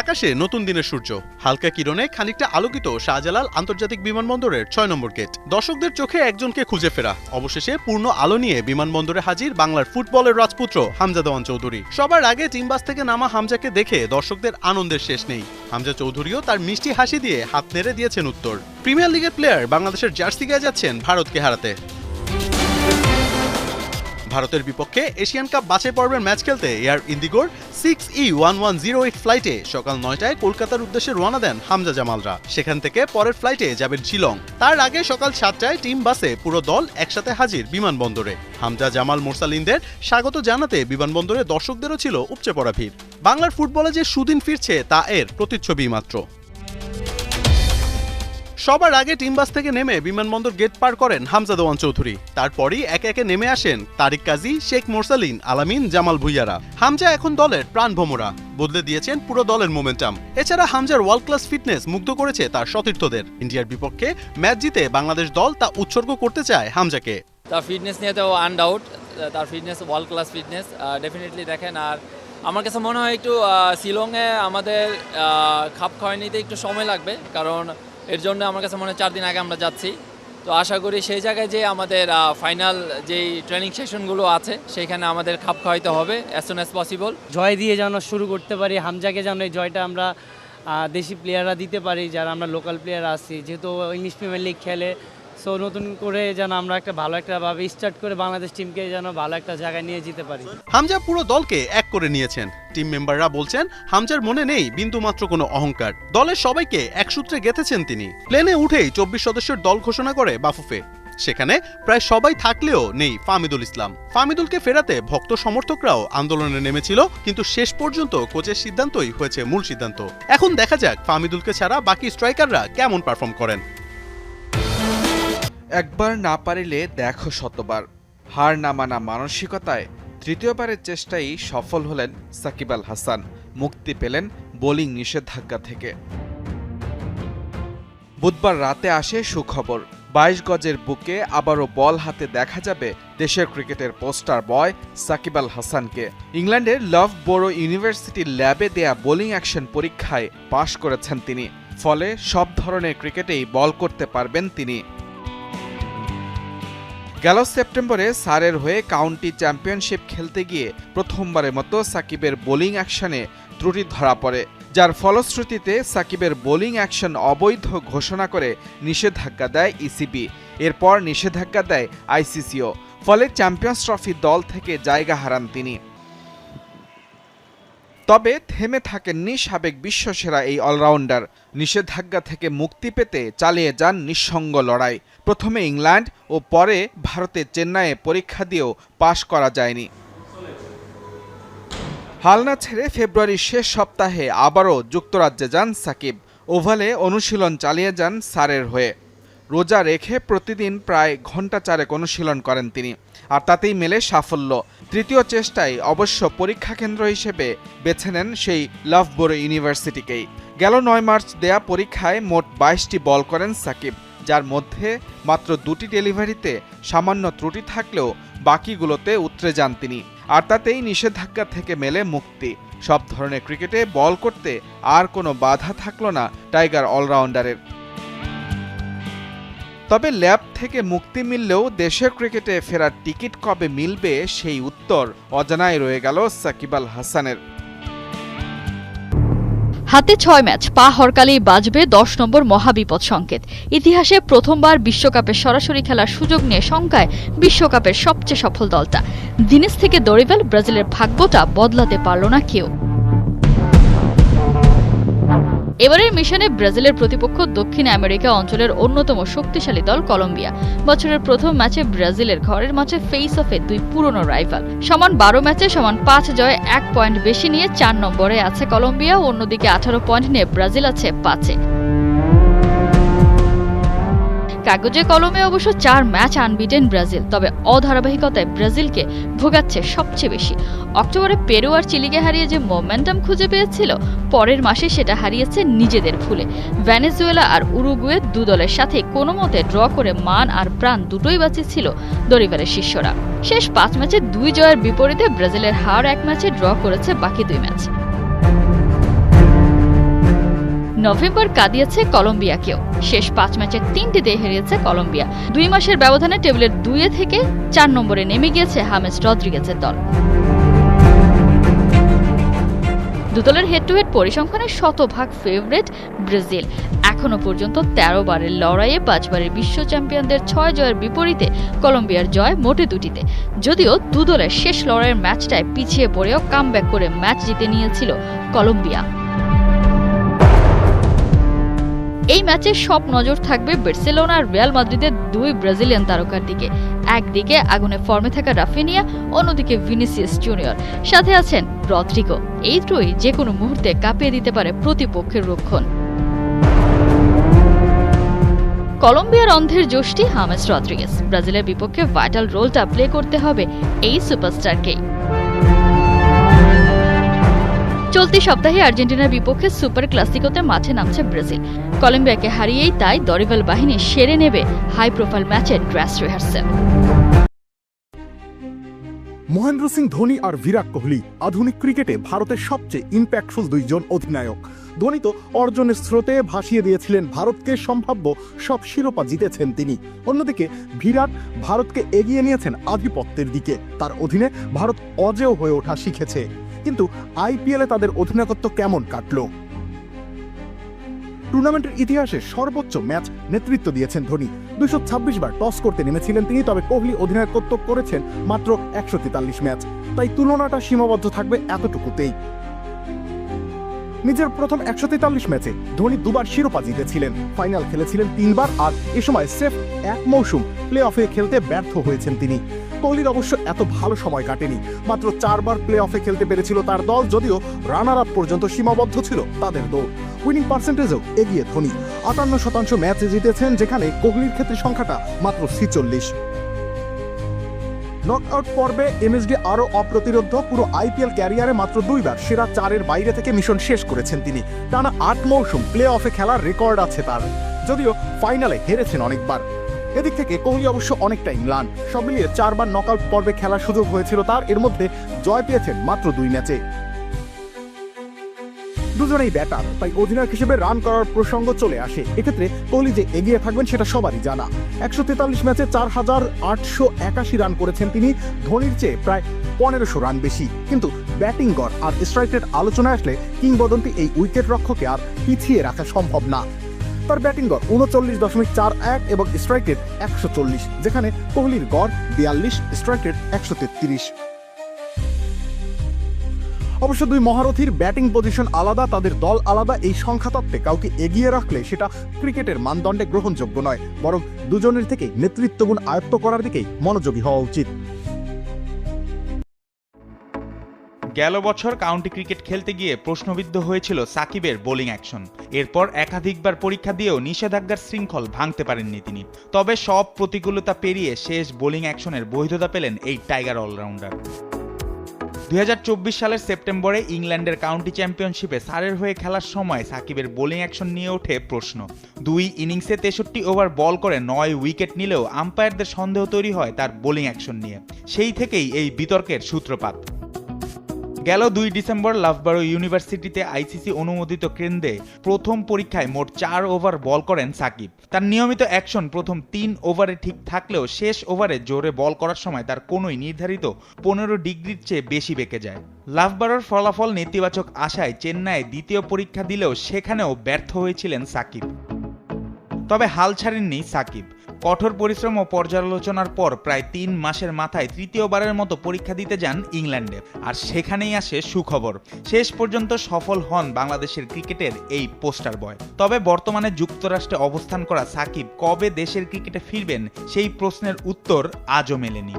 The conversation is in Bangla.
আকাশে নতুন দিনের সূর্য। হালকা কিরণে খানিকটা আলোকিত শাহজালাল আন্তর্জাতিক বিমানবন্দরের ছয় নম্বর গেট। দর্শকদের চোখে একজনকে খুঁজে ফেরা। অবশেষে পূর্ণ আলো নিয়ে বিমানবন্দরে হাজির বাংলার ফুটবলের রাজপুত্র হামজা দেওয়ান চৌধুরী। সবার আগে টিমবাস থেকে নামা হামজাকে দেখে দর্শকদের আনন্দের শেষ নেই। হামজা চৌধুরীও তার মিষ্টি হাসি দিয়ে হাত নেড়ে দিয়েছেন উত্তর। প্রিমিয়ার লিগের প্লেয়ার বাংলাদেশের জার্সি গায়ে যাচ্ছেন ভারতকে হারাতে। ভারতের বিপক্ষে এশিয়ান কাপ বাছাই পর্বের ম্যাচ খেলতে air ইন্দিগোর six E one one zero eight ফ্লাইটে সকাল নয়টায় কলকাতার উদ্দেশ্যে রওনা দেন হামজা জামালরা। সেখান থেকে পরের ফ্লাইটে যাবেন শিলং। তার আগে সকাল সাতটায় টিম বাসে পুরো দল একসাথে হাজির বিমানবন্দরে। হামজা জামাল মোরসালিনদের স্বাগত জানাতে বিমানবন্দরে দর্শকদেরও ছিল উপচে পড়া ভিড়। বাংলার ফুটবলে যে সুদিন ফিরছে, তা এর প্রতিচ্ছবি মাত্র। সবার আগে টিমবাস থেকে নেমে বিমানবন্দর গেট পার করেন হামজা দেওয়ান চৌধুরী। তারপরই একে একে নেমে আসেন তারিক কাজী, শেখ মোরসালিন, আলামিন, জামাল ভুইয়ারা। হামজা এখন দলের প্রাণ ভোমরা। বদলে দিয়েছেন পুরো দলের মোমেন্টাম। এছাড়া হামজার ওয়ার্ল্ড ক্লাস ফিটনেস মুগ্ধ করেছে তার সতীর্থদের। ইন্ডিয়ার বিপক্ষে ম্যাচ জিতে বাংলাদেশ দল তা উৎসর্গ করতে চায় হামজাকে। তার ফিটনেস নিয়ে তো আনডাউট তার fitness world class fitness definitely দেখেন আর আমার কাছে মনে হয় একটু শিলংয়ে আমাদের খাপ খাওয়াই নিতে একটু সময় লাগবে। কারণ এর জন্য আমার কাছে মনে হয় চার দিন আগে আমরা যাচ্ছি। তো আশা করি সেই জায়গায় যে আমাদের ফাইনাল যেই ট্রেনিং সেশনগুলো আছে, সেইখানে আমাদের খাপ খাওয়াইতে হবে অ্যাজ সুন অ্যাজ পসিবল জয় দিয়ে যেন শুরু করতে পারি, হামজাকে যেন এই জয়টা আমরা দেশি প্লেয়াররা দিতে পারি, যারা আমরা লোকাল প্লেয়ার আছি, যেহেতু ইংলিশ প্রিমিয়ার লিগ খেলে সো নতুন করে যেন আমরা একটা ভালো একটা ভাবে স্টার্ট করে বাংলাদেশ টিমকে যেন ভালো একটা জায়গায় নিয়ে যেতে পারি। হামজা পুরো দলকে এক করে নিয়েছেন। টিম মেম্বাররা বলছেন, হামজার মনে নেই বিন্দুমাত্র কোনো অহংকার। দলের সবাইকে এক সূত্রে গেঁথেছেন তিনি। প্লেনে উঠেই চব্বিশ সদস্যের দল ঘোষণা করে বাফুফে। সেখানে প্রায় সবাই থাকলেও নেই ফামিদুল ইসলাম। ফামিদুলকে ফেরাতে ভক্ত সমর্থকরাও আন্দোলনে নেমেছিল, কিন্তু শেষ পর্যন্ত কোচের সিদ্ধান্তই হয়েছে মূল সিদ্ধান্ত। এখন দেখা যাক ফামিদুলকে ছাড়া বাকি স্ট্রাইকাররা কেমন পারফর্ম করেন। একবার না পারিলে দেখো শতবার। হার না মানা মানসিকতায় তৃতীয়বারের চেষ্টায় সফল হলেন সাকিব আল হাসান। মুক্তি পেলেন বোলিং নিষেধাজ্ঞা থেকে। বুধবার রাতে আসে সুখবর। বাইশ গজের বুকে আবারও বল হাতে দেখা যাবে দেশের ক্রিকেটের পোস্টার বয় সাকিব আল হাসানকে। ইংল্যান্ডের লভ বোরো ইউনিভার্সিটির ল্যাবে দেয়া বোলিং অ্যাকশন পরীক্ষায় পাশ করেছেন তিনি। ফলে সব ধরনের ক্রিকেটেই বল করতে পারবেন তিনি। গেল সেপ্টেম্বরে সারের হয়ে কাউন্টি চ্যাম্পিয়নশিপ খেলতে গিয়ে প্রথমবারের মতো সাকিবের বোলিং অ্যাকশনে ত্রুটি ধরা পড়ে, যার ফলশ্রুতিতে সাকিবের বোলিং অ্যাকশন অবৈধ ঘোষণা করে নিষেধাজ্ঞা দেয় ইসিবি এরপর নিষেধাজ্ঞা দেয় আইসিসিও ফলে চ্যাম্পিয়ন্স ট্রফি দল থেকে জায়গা হারান তিনি। তবে থেমে থাকেননি সাবেক বিশ্বসেরা এই অলরাউন্ডার। নিষেধাজ্ঞা থেকে মুক্তি পেতে চালিয়ে যান নিঃসঙ্গ লড়াই। প্রথমে ইংল্যান্ড ও পরে ভারতে চেন্নাইয়ে পরীক্ষা দিয়েও পাশ করা যায়নি। হালনা ছেড়ে ফেব্রুয়ারির শেষ সপ্তাহে আবারও যুক্তরাজ্যে যান সাকিব। ওভালে অনুশীলন চালিয়ে যান সারের হয়ে। রোজা রেখে প্রতিদিন প্রায় ঘণ্টা চারেক অনুশীলন করেন তিনি। আর তাতেই মেলে সাফল্য। তৃতীয় চেষ্টায় অবশ্য পরীক্ষা কেন্দ্র হিসেবে বেছে নেন সেই লাভবোরো ইউনিভার্সিটিকেই। গেল নয় মার্চ দেয়া পরীক্ষায় মোট বাইশটি বল করেন সাকিব, যার মধ্যে মাত্র দুটি ডেলিভারিতে সামান্য ত্রুটি থাকলেও বাকিগুলোতে উতরে যান তিনি। আর তাতেই নিষেধাজ্ঞা থেকে মেলে মুক্তি। সব ধরনের ক্রিকেটে বল করতে আর কোনো বাধা থাকল না টাইগার অলরাউন্ডারের। তবে ল্যাব থেকে মুক্তি মিললেও দেশের ক্রিকেটে ফেরার টিকিট কবে মিলবে সেই উত্তর অজানায় রয়ে গেল সাকিব আল হাসানের। হাতে ছয় ম্যাচ, পা হরকালেই বাজবে দশ নম্বর মহাবিপদ সংকেত। ইতিহাসে প্রথমবার বিশ্বকাপে সরাসরি খেলার সুযোগ নিয়ে শঙ্কায় বিশ্বকাপের সবচেয়ে সফল দলটা। দিনেশ থেকে দরিবেল, ব্রাজিলের ভাগ্যটা বদলাতে পারল না কেউ। এবারের মিশনে ব্রাজিলের প্রতিপক্ষ দক্ষিণ আমেরিকা অঞ্চলের অন্যতম শক্তিশালী দল কলম্বিয়া। বছরের প্রথম ম্যাচে ব্রাজিলের ঘরের মাঠে ফেস অফে দুই পুরনো রাইভাল সমান বারো ম্যাচে সমান পাঁচ জয় এক পয়েন্ট বেশি নিয়ে চার নম্বরে আছে কলম্বিয়া। অন্যদিকে আঠারো পয়েন্ট নিয়ে ব্রাজিল আছে পাঁচে। কাগজে কলমে অবশ্য চার ম্যাচ আনবিটেন ব্রাজিল, তবে অধারাবাহিকতায় ব্রাজিলকে ভোগাচ্ছে সবচেয়ে বেশি। অক্টোবরে পেরু আর চিলিকে হারিয়ে যে মোমেন্টাম খুঁজে পেয়েছিল, পরের মাসে সেটা হারিয়েছে নিজেদের ভুলে। ভেনেজুয়েলা আর উরুগুয়ে দু দলের সাথে কোনো মতে ড্র করে মান আর প্রাণ দুটোই বাঁচিয়েছিল দরিবারের শিষ্যরা। শেষ পাঁচ ম্যাচে দুই জয়ের বিপরীতে ব্রাজিলের হার এক ম্যাচে ড্র করেছে বাকি দুই ম্যাচ। নভেম্বর কাঁদিয়েছে কলম্বিয়াকেও। শেষ পাঁচ ম্যাচের তিনটিতে হেরিয়েছে কলম্বিয়া। দুই মাসের ব্যবধানে টেবিলের দুইয়ে থেকে চার নম্বরে নেমে গিয়েছে হামেস রদ্রিগেজের দল। দুদলের হেড টু হেড পরিসংখ্যানে শতভাগ ফেভারিট ব্রাজিল। এখনও পর্যন্ত তেরো বারের লড়াইয়ে পাঁচবারের বিশ্ব চ্যাম্পিয়নদের ছয় জয়ের বিপরীতে কলম্বিয়ার জয় মোটে দুটিতে। যদিও দুদলের শেষ লড়াইয়ের ম্যাচটায় পিছিয়ে পড়েও কামব্যাক করে ম্যাচ জিতে নিয়েছিল কলম্বিয়া। এই ম্যাচে সব নজর থাকবে বার্সেলোনা আর রিয়াল মাদ্রিদের দুই ব্রাজিলিয়ান তারকার দিকে। একদিকে আগুনে ফর্মে থাকা রাফিনিয়া, অন্যদিকে ভিনিসিয়াস জুনিয়র। সাথে আছেন রদ্রিগো। এই ত্রয়ী যে কোনো মুহূর্তে কাঁপিয়ে দিতে পারে প্রতিপক্ষের রক্ষণ। কলম্বিয়ার অন্ধের জোশটি হামেস রদ্রিগেস ব্রাজিলের বিপক্ষে ভাইটাল রোলটা প্লে করতে হবে এই সুপারস্টারকেই। চলতি সপ্তাহে আর্জেন্টিনার বিপক্ষে সুপার ক্লাসিকোতে মাঠে নামছে ব্রাজিল। কলম্বিয়াকে হারিয়েই তাই দরিভাল বাহিনী সেরে নেবে হাই প্রোফাইল ম্যাচের ড্রেস রিহার্সেল। মহেন্দ্র সিং ধোনি আর বিরাট কোহলি আধুনিক ক্রিকেটে ভারতের সবচেয়ে ইম্প্যাক্টফুল দুইজন অধিনায়ক। ধোনি তো অর্জনের স্রোতে ভাসিয়ে দিয়েছিলেন ভারতকে, সম্ভাব্য সব শিরোপা জিতেছেন তিনি। অন্যদিকে বিরাট ভারতকে এগিয়ে নিয়েছেন আধিপত্যের দিকে। তার অধীনে ভারত অজেয় হয়ে ওঠা শিখেছে। কিন্তু আইপিএলে তাদের অধিনায়কত্ব কেমন কাটলো? টুর্নামেন্টের ইতিহাসে সর্বোচ্চ ম্যাচ নেতৃত্ব দিয়েছেন ধোনি। দুশো ছাব্বিশ বার টস করতে নেমেছিলেন তিনি, তবে কোহলি অধিনায়কত্ব করেছেন মাত্র একশো তেতাল্লিশ ম্যাচ। তাই তুলনাটা সীমাবদ্ধ থাকবে এতটুকুতেই। নিজের প্রথম একশো তেতাল্লিশ ম্যাচে ধোনি দুবার শিরোপা জিতেছিলেন। ফাইনাল খেলেছিলেন তিনবার আর এ সময় সেফ এক মৌসুম প্লে অফে খেলতে ব্যর্থ হয়েছেন তিনি। কোহলির অবশ্য এত ভালো সময় কাটেনি। মাত্র চারবার প্লে অফে খেলতে পেরেছিল তার দল, যদিও রানার আপ পর্যন্ত সীমাবদ্ধ ছিল তাদের দৌড় উইনিং পার্সেন্টেজও এগিয়ে ধোনি। আটান্ন শতাংশ ম্যাচ জিতেছেন, যেখানে কোহলির ক্ষেত্রে সংখ্যাটা মাত্র ছিচল্লিশ। নকআউট পর্বে এমএসডি আরও অপ্রতিরোধ পুরো আইপিএল ক্যারিয়ারে মাত্র দুইবার সেরা চারের বাইরে থেকে মিশন শেষ করেছেন তিনি। টানা আট মৌসুম প্লে অফে খেলার রেকর্ড আছে তার, যদিও ফাইনালে হেরেছেন অনেকবার। এদিক থেকে কোহলি অবশ্য অনেকটাই ম্লান। সব মিলিয়ে চারবার নকআউট পর্বে খেলার সুযোগ হয়েছিল তার। এর মধ্যে জয় পেয়েছেন মাত্র দুই ম্যাচে। দুজনেই ব্যাটার তাই অধিনায়ক হিসেবে রান করার প্রসঙ্গ চলে আসে। এক্ষেত্রে কোহলি যে এগিয়ে থাকবেন সেটা সবারই জানা। একশো তেতাল্লিশ ম্যাচে চার হাজার আটশো একাশি রান করেছেন তিনি। ধোনির চেয়ে প্রায় পনেরোশো রান বেশি। কিন্তু ব্যাটিং গড় আর স্ট্রাইক রেট আলোচনায় আসলে কিংবদন্তি এই উইকেট রক্ষকে আর পিছিয়ে রাখা সম্ভব না। তার ব্যাটিং গড় উনচল্লিশ দশমিক চার এক এবং স্ট্রাইক রেট একশো চল্লিশ, যেখানে কোহলির গড় বিয়াল্লিশ স্ট্রাইক রেট একশো তেত্রিশ। অবশ্য দুই মহারথীর ব্যাটিং পজিশন আলাদা, তাদের দল আলাদা, এই সংখ্যা তত্ত্বে কাউকে এগিয়ে রাখলে সেটা ক্রিকেটের মানদণ্ডে গ্রহণযোগ্য নয়, বরং দুজনের থেকে নেতৃত্বগুণ আয়ত্ত করার দিকেই মনোযোগী হওয়া উচিত। গেল বছর কাউন্টি ক্রিকেট খেলতে গিয়ে প্রশ্নবিদ্ধ হয়েছিল সাকিবের বোলিং অ্যাকশন। এরপর একাধিকবার পরীক্ষা দিয়েও নিষেধাজ্ঞার শৃঙ্খল ভাঙতে পারেননি তিনি। তবে সব প্রতিকূলতা পেরিয়ে শেষ বোলিং অ্যাকশনের বৈধতা পেলেন এই টাইগার অলরাউন্ডার। দু হাজার চব্বিশ সালের সেপ্টেম্বরে ইংল্যান্ডের কাউন্টি চ্যাম্পিয়নশিপে সারের হয়ে খেলার সময় সাকিবের বোলিং অ্যাকশন নিয়ে ওঠে প্রশ্ন। দুই ইনিংসে তেষট্টি ওভার বল করে নয় উইকেট নিলেও আম্পায়ারদের সন্দেহ তৈরি হয় তার বোলিং অ্যাকশন নিয়ে। সেই থেকেই এই বিতর্কের সূত্রপাত। গেল দুই ডিসেম্বর লাভবারো ইউনিভার্সিটিতে আইসিসি অনুমোদিত কেন্দ্রে প্রথম পরীক্ষায় মোট চার ওভার বল করেন সাকিব। তার নিয়মিত অ্যাকশন প্রথম তিন ওভারে ঠিক থাকলেও শেষ ওভারে জোরে বল করার সময় তার কোনোই নির্ধারিত পনেরো ডিগ্রির চেয়ে বেশি বেঁকে যায়। লাভবারোর ফলাফল নেতিবাচক আশায় চেন্নাইয়ে দ্বিতীয় পরীক্ষা দিলেও সেখানেও ব্যর্থ হয়েছিলেন সাকিব। তবে হাল ছাড়েননি সাকিব। কঠোর পরিশ্রম ও পর্যালোচনার পর প্রায় তিন মাসের মাথায় তৃতীয়বারের মতো পরীক্ষা দিতে যান ইংল্যান্ডে। আর সেখানেই আসে সুখবর। শেষ পর্যন্ত সফল হন বাংলাদেশের ক্রিকেটের এই পোস্টার বয়। তবে বর্তমানে যুক্তরাষ্ট্রে অবস্থান করা সাকিব কবে দেশের ক্রিকেটে ফিরবেন সেই প্রশ্নের উত্তর আজও মেলেনি।